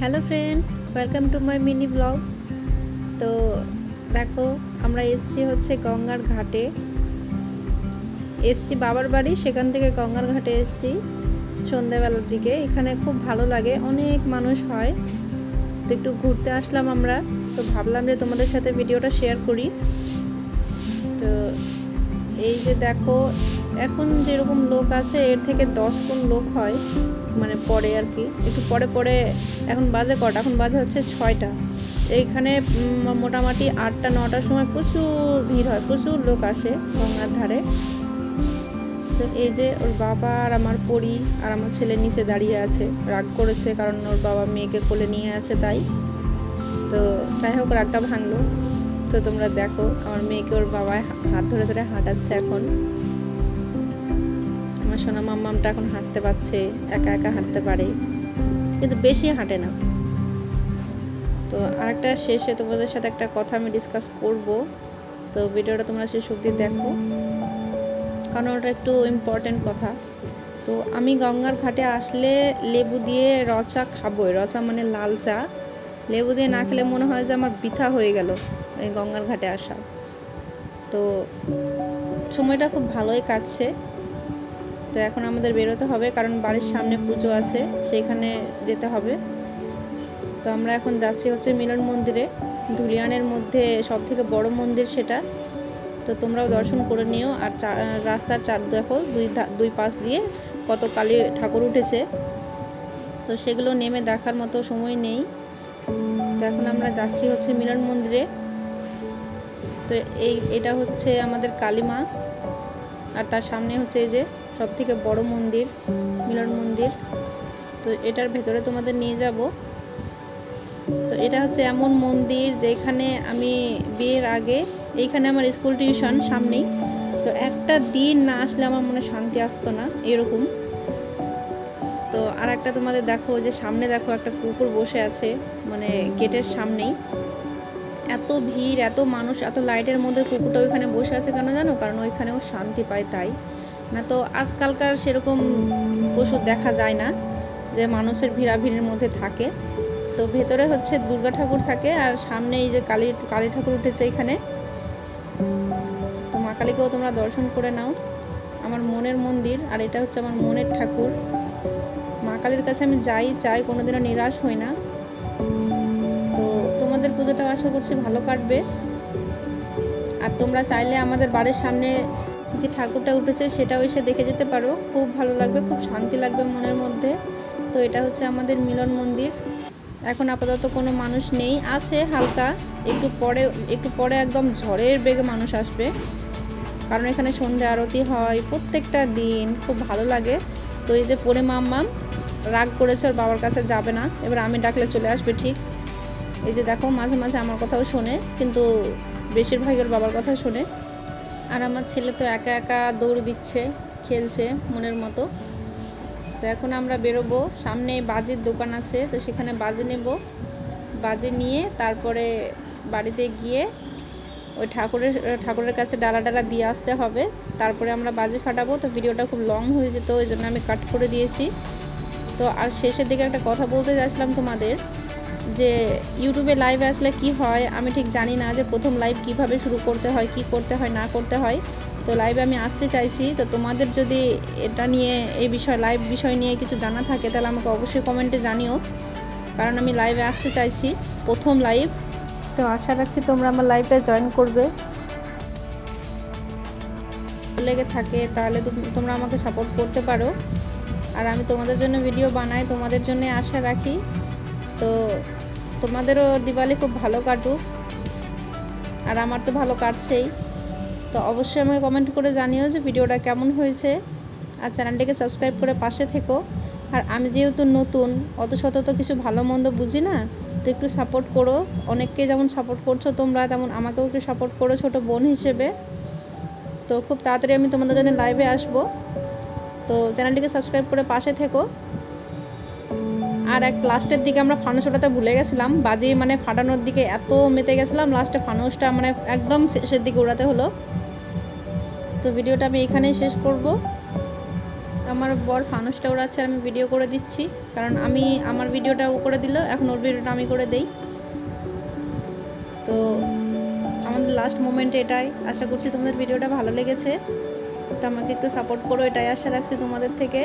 Hello friends welcome to my mini blog তো দেখো, আমরা এসছি হচ্ছে গঙ্গার ঘাটে। এসছি বাবার বাড়ি, সেখান থেকে গঙ্গার ঘাটে এসছি সন্ধ্যাবেলার দিকে। এখানে খুব ভালো লাগে, অনেক মানুষ হয়। তো একটু ঘুরতে আসলাম আমরা। তো ভাবলাম যে তোমাদের সাথে ভিডিওটা শেয়ার করি। তো এই যে দেখো এখন যেরকম লোক আছে, এর থেকে দশ গুণ লোক হয় মানে পরে আর কি। একটু পরে পরে এখন বাজে কটা? এখন বাজে হচ্ছে ছয়টা। এইখানে মোটামুটি আটটা, নটার সময় প্রচুর ভিড় হয়, প্রচুর লোক আসে গঙ্গার ধারে। তো এই যে ওর বাবা আর আমার পরি আর আমার ছেলে নিচে দাঁড়িয়ে আছে, রাগ করেছে কারণ ওর বাবা মেয়েকে কোলে নিয়ে আছে তাই। তো যাই হোক, রাগটা ভাঙলো। তো তোমরা দেখো, আমার মেয়েকে ওর বাবায় হাত ধরে ধরে হাঁটাচ্ছে এখন। আমার সোনা মাম্মামটা এখন হাঁটতে পারছে, একা একা হাঁটতে পারে, কিন্তু বেশি হাঁটে না। তো আরেকটা শেষে তোমাদের সাথে একটা কথা আমি ডিসকাস করব। তো ভিডিওটা তোমরা শেষ অবধি দেখো। কারণ ওটা একটু ইম্পর্টেন্ট কথা। তো আমি গঙ্গার ঘাটে আসলে লেবু দিয়ে রচা খাবোই। রচা মানে লাল চা। লেবু দিয়ে না খেলে মনে হয় যে আমার বৃথা হয়ে গেল এই গঙ্গার ঘাটে আসা। তো সময়টা খুব ভালোই কাটছে। তো এখন আমাদের বেরোতে হবে, কারণ বাড়ির সামনে পুজো আছে সেখানে যেতে হবে। তো আমরা এখন যাচ্ছি হচ্ছে মিলন মন্দিরে। ধুলিয়ানের মধ্যে সব থেকে বড় মন্দির সেটা। তো তোমরাও দর্শন করে নিও। আর রাস্তার চার দেখো, দুই দুই পাশ দিয়ে কত কালী ঠাকুর উঠেছে। তো সেগুলো নেমে দেখার মতো সময় নেই। তো এখন আমরা যাচ্ছি হচ্ছে মিলন মন্দিরে। তো এই, এটা হচ্ছে আমাদের কালীমা আর তার সামনে হচ্ছে এই যে সব থেকে বড় মন্দির, মিলন মন্দির। তো এটার ভেতরে তোমাদের নিয়ে যাব। তো এটা হচ্ছে এমন মন্দির যেখানে আমি বিয়ের আগে, এইখানে আমার স্কুল টিউশন সামনেই। তো একটা দিন না আসলে আমার মনে শান্তি আসতো না, এরকম। তো আর একটা তোমাদের দেখো, যে সামনে দেখো একটা কুকুর বসে আছে মানে গেটের সামনেই। এত ভিড়, এত মানুষ, এত লাইটের মধ্যে কুকুরটা ওইখানে বসে আছে কেন জানো? কারণ ওইখানেও শান্তি পায় তাই। না তো আজকালকার সেরকম পশু দেখা যায় না যে মানুষের ভিড়াভিড়ির মধ্যে থাকে। তো ভেতরে হচ্ছে দুর্গা ঠাকুর থাকে আর সামনে এই যে কালী কালী ঠাকুর উঠেছে এখানে। তো মা কালীকেও তোমরা দর্শন করে নাও। আমার মনের মন্দির আর এটা হচ্ছে আমার মনের ঠাকুর। মা কালীর কাছে আমি যাই, চাই, কোনোদিনও নিরাশ হই না। তো তোমাদের পুজোটাও আশা করছি ভালো কাটবে। আর তোমরা চাইলে আমাদের বাড়ির সামনে যে ঠাকুরটা উঠেছে সেটাও এসে দেখে যেতে পারো। খুব ভালো লাগবে, খুব শান্তি লাগবে মনের মধ্যে। তো এটা হচ্ছে আমাদের মিলন মন্দির। এখন আপাতত কোনো মানুষ নেই, আছে হালকা। একটু পরে একটু পরে একদম ঝড়ের বেগে মানুষ আসবে। কারণ এখানে সন্ধে আরতি হয় প্রত্যেকটা দিন, খুব ভালো লাগে। তো এই যে পরে মাম্মাম রাগ করেছে ওর বাবার কাছে যাবে না। এবার আমি ডাকলে চলে আসবে ঠিক। এই যে দেখো মাঝে মাঝে আমার কথাও শোনে, কিন্তু বেশিরভাগই ওর বাবার কথা শোনে। আর আমার ছেলে তো একা একা দৌড় দিচ্ছে, খেলছে মনের মতো। তো এখন আমরা বেরোবো, সামনে বাজির দোকান আছে, তো সেখানে বাজে নেব। বাজে নিয়ে তারপরে বাড়িতে গিয়ে ওই ঠাকুরের ঠাকুরের কাছে ডালা ডালা দিয়ে আসতে হবে। তারপরে আমরা বাজি ফাটাবো, তো ভিডিওটা খুব লং হয়ে যেত, ওই জন্য আমি কাট করে দিয়েছি। তো আর শেষের দিকে একটা কথা বলতে চাইছিলাম তোমাদের যে ইউটিউবে লাইভে আসলে কি হয়, আমি ঠিক জানি না যে প্রথম লাইভ কীভাবে শুরু করতে হয়, কি করতে হয়, না করতে হয়। তো লাইভে আমি আসতে চাইছি। তো তোমাদের যদি এটা নিয়ে, এই বিষয় লাইভ বিষয় নিয়ে কিছু জানা থাকে, তাহলে আমাকে অবশ্যই কমেন্টে জানিও। কারণ আমি লাইভে আসতে চাইছি, প্রথম লাইভ তো আশা রাখছি তোমরা আমার লাইভটা জয়েন করবে। লেগে থাকে, তাহলে তোমরা আমাকে সাপোর্ট করতে পারো। আর আমি তোমাদের জন্য ভিডিও বানাই, তোমাদের জন্য আশা রাখি। তো তোমাদেরও দিওয়ালি খুব ভালো কাটুক। আর আমার তো ভালো কাটছেই। তো অবশ্যই আমাকে কমেন্ট করে জানিও যে ভিডিওটা কেমন হয়েছে। আর চ্যানেলটিকে সাবস্ক্রাইব করে পাশে থেকো। আর আমি যেহেতু নতুন অত শত তো কিছু ভালো মন্দ বুঝি না, তো একটু সাপোর্ট করো। অনেককে যেমন সাপোর্ট করছ তোমরা, তেমন আমাকেও একটু সাপোর্ট করো ছোট বোন হিসেবে। তো খুব তাড়াতাড়ি আমি তোমাদের জন্য লাইভে আসব। তো চ্যানেলটিকে সাবস্ক্রাইব করে পাশে থেকো। আর এক লাস্টের দিকে আমরা ফানুস ওঠাতে ভুলে গেছিলাম। বাজি মানে ফাটানোর দিকে এত মেতে গেছিলাম, লাস্টে ফানুসটা মানে একদম শেষের দিকে উড়াতে হলো। তো ভিডিওটা আমি এখানেই শেষ করব। আমার বর ফানুসটা ওড়াচ্ছে আমি ভিডিও করে দিচ্ছি। কারণ আমি আমার ভিডিওটা ও করে দিল, এখন ওর ভিডিওটা আমি করে দেই। তো আমাদের লাস্ট মোমেন্ট এটাই। আশা করছি তোমাদের ভিডিওটা ভালো লেগেছে। তো আমাকে একটু সাপোর্ট করো, এটাই আশা রাখছি তোমাদের থেকে।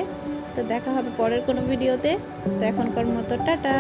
তো দেখা হবে পরের কোনো ভিডিওতে। তো এখনকার মতো টাটা।